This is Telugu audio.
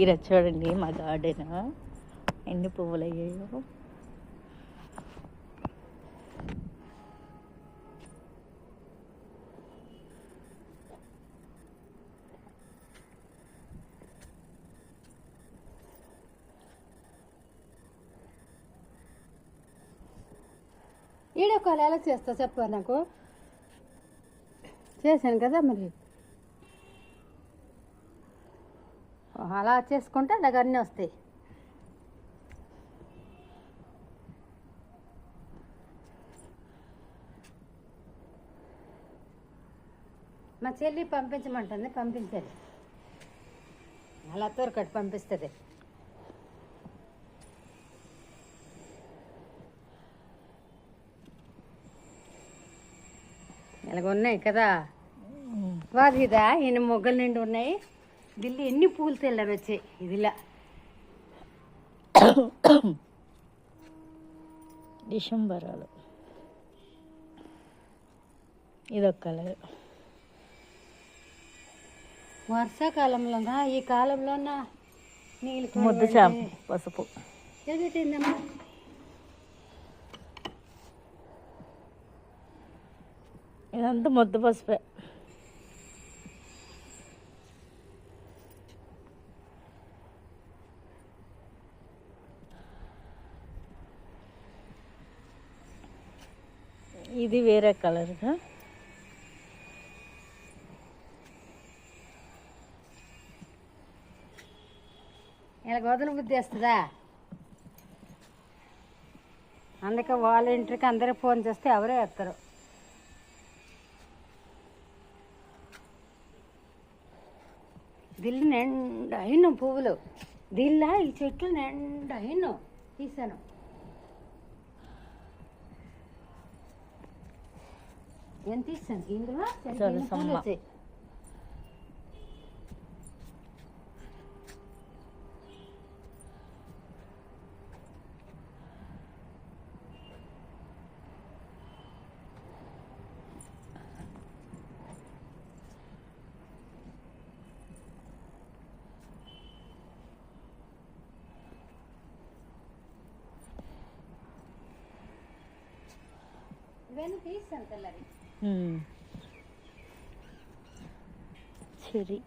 ఈడ చూడండి మా గార్డెన్. ఎన్ని పువ్వులు అయ్యాయో ఈడ కాల్ ఎలా చేస్తా చెప్పారు నాకు. చేశాను కదా మరి. అలా చేసుకుంటే అన్నీ వస్తాయి. మా చెల్లి పంపించమంటుంది పంపించాలి అలా తోరకట్టు పంపిస్తుంది. ఇలాగ ఉన్నాయి కదా? వాదిదా ఎన్ని మొగ్గలు నిండి ఉన్నాయి. దిల్లి ఎన్ని పూలు తెల్లని వచ్చాయి? ఇదిలా. డిసెంబరాలు. ఇదొక కలర్. వర్షాకాలంలోనా? ఈ కాలంలోనా? నీళ్ళు ముద్దు చాప పసుపు. ఎదుటిందమ్మా ఇదంతా ముద్దు పసుపే. ఇది వేరే కలర్గా ఇలా గోధుల బుద్ధి వస్తుందా? అందుకే వాలంటీర్కి అందరూ ఫోన్ చేస్తే ఎవరే వేస్తారు దిల్లు నిండా అయిన పువ్వులు. దిల్లా ఈ చెట్లు నిండా అయిన తీసాను ఎంత తీసాను ఇందులో పూలు. వచ్చాయి తీసాను తెల్లరి 嗯。确定